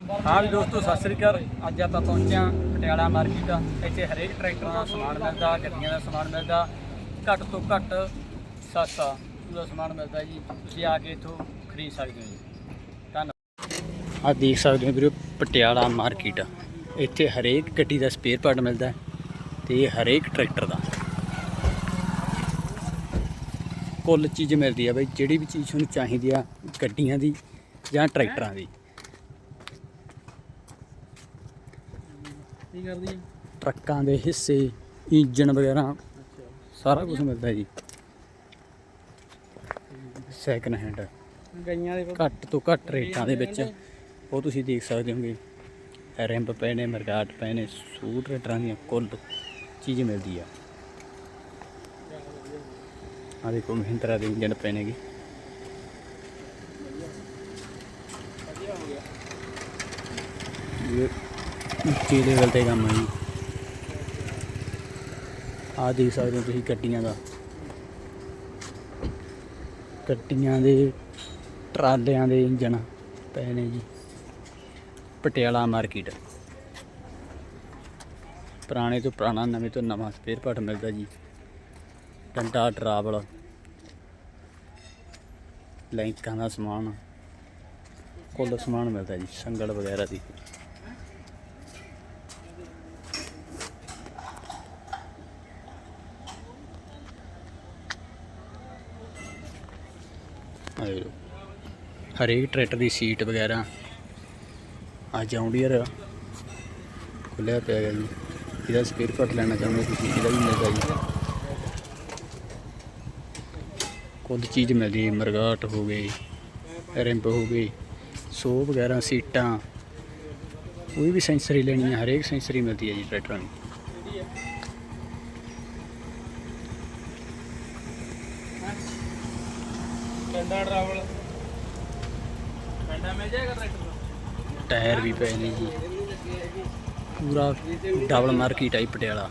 ਹਾਂ ਵੀ ਦੋਸਤੋ, ਸਤਿ ਸ੍ਰੀ ਅਕਾਲ। ਅੱਜ ਆਪਾਂ ਪਹੁੰਚੇ ਪਟਿਆਲਾ ਮਾਰਕੀਟ ਇੱਥੇ ਹਰੇਕ ਟਰੈਕਟਰ ਦਾ ਸਮਾਨ ਮਿਲਦਾ, ਗੱਡੀਆਂ ਦਾ ਸਮਾਨ ਮਿਲਦਾ। ਘੱਟ ਤੋਂ ਘੱਟ ਸਸਤਾ ਪੂਰਾ ਸਮਾਨ ਮਿਲਦਾ ਜੀ। ਤੁਸੀਂ ਆ ਕੇ ਇੱਥੋਂ ਖਰੀਦ ਸਕਦੇ ਹੋ ਜੀ। ਧੰਨਵਾਦ। ਆ ਦੇਖ ਸਕਦੇ ਹੋ ਵੀਰੋ, ਪਟਿਆਲਾ ਮਾਰਕੀਟ ਇੱਥੇ ਹਰੇਕ ਗੱਡੀ ਦਾ ਸਪੇਅਰ ਪਾਰਟ ਮਿਲਦਾ ਹੈ ਤੇ ਹਰੇਕ ਟਰੈਕਟਰ ਦਾ। ਕੁੱਲ ਚੀਜ਼ ਮਿਲਦੀ ਆ ਬਈ, ਜਿਹੜੀ ਵੀ ਚੀਜ਼ ਤੁਹਾਨੂੰ ਚਾਹੀਦੀ ਆ ਗੱਡੀਆਂ ਦੀ ਜਾਂ ਟਰੈਕਟਰਾਂ ਦੀ। ਕੀ ਕਰਦੀ ਟਰੱਕਾਂ ਦੇ ਹਿੱਸੇ ਇੰਜਨ ਵਗੈਰਾ ਸਾਰਾ ਕੁਝ ਮਿਲਦਾ ਜੀ। ਸੈਕੰਡ ਹੈਂਡ ਗਈਆਂ ਦੇ ਘੱਟ ਤੋਂ ਘੱਟ ਰੇਟਾਂ ਦੇ ਵਿੱਚ। ਉਹ ਤੁਸੀਂ ਦੇਖ ਸਕਦੇ ਹੋਗੇ। ਰਿੰਬ ਪਏ ਨੇ ਮਰਗਾਟ ਪਏ ਨੇ ਸੂਟ ਰੇਟਰਾਂ ਦੀਆਂ ਕੁੱਲ ਚੀਜ਼ ਮਿਲਦੀ ਆ। ਆ ਦੇਖੋ ਮਹਿੰਦਰਾ ਦੇ ਇੰਜਨ ਪਏ ਨੇਗੇ। ਇਹ ਉੱਚੇ ਲੈਵਲ ਤੇ ਕੰਮ ਹੈ ਜੀ। ਆ ਦੇਖ ਸਕਦੇ ਹੋ ਤੁਸੀਂ ਗੱਡੀਆਂ ਦਾ। ਗੱਡੀਆਂ ਦੇ ਟਰਾਲਿਆਂ ਦੇ ਇੰਜਣ ਪਏ ਨੇ ਜੀ। ਪਟਿਆਲਾ ਮਾਰਕੀਟ ਪੁਰਾਣੇ ਤੋਂ ਪੁਰਾਣਾ, ਨਵੇਂ ਤੋਂ ਨਵਾਂ ਸਪੇਅਰ ਪਾਰਟ ਮਿਲਦਾ ਜੀ। ਡੰਡਾ ਟਰਾਵਲ ਲੈਂਕਾਂ ਦਾ ਸਮਾਨ, ਕੁੱਲ ਸਮਾਨ ਮਿਲਦਾ ਜੀ, ਸੰਗਲ ਵਗੈਰਾ ਦੀ। ਹਰੇਕ ਟਰੈਕਟਰ ਦੀ ਸੀਟ ਵਗੈਰਾ। ਆ। ਜੌਂਡੀਅਰ ਖੁੱਲਿਆ ਪਿਆ ਹੈਗਾ ਜੀ। ਇਹਦਾ ਸਪੇਅਰ ਪਾਰਟ ਲੈਣਾ ਚਾਹੁੰਦੇ ਹੋ ਤੁਸੀਂ, ਇਹਦਾ ਵੀ ਮਿਲਦਾ ਜੀ ਕੁੱਲ ਚੀਜ਼ ਮਿਲਦੀ ਹੈ ਮਰਗਾਟ ਹੋ ਗਈ ਰਿੰਪ ਹੋ ਗਈ ਸੋ ਵਗੈਰਾ, ਸੀਟਾਂ। ਕੋਈ ਵੀ ਸੈਂਸਰੀ ਲੈਣੀ ਹੈ ਹਰੇਕ ਸੈਂਸਰੀ ਮਿਲਦੀ ਹੈ ਜੀ ਟਰੈਕਟਰਾਂ ਦੀ। ਡੰਡਾ ਟਰੈਵਲ ਡੰਡਾ ਮਿਲ ਜਾਏਗਾ ਟਰੈਕਟਰ ਦਾ? ਟਾਇਰ ਵੀ ਪਏ ਨੇ ਜੀ। ਪੂਰਾ ਡਬਲ ਮਾਰਕੀਟ ਆਈ ਪਟਿਆਲਾ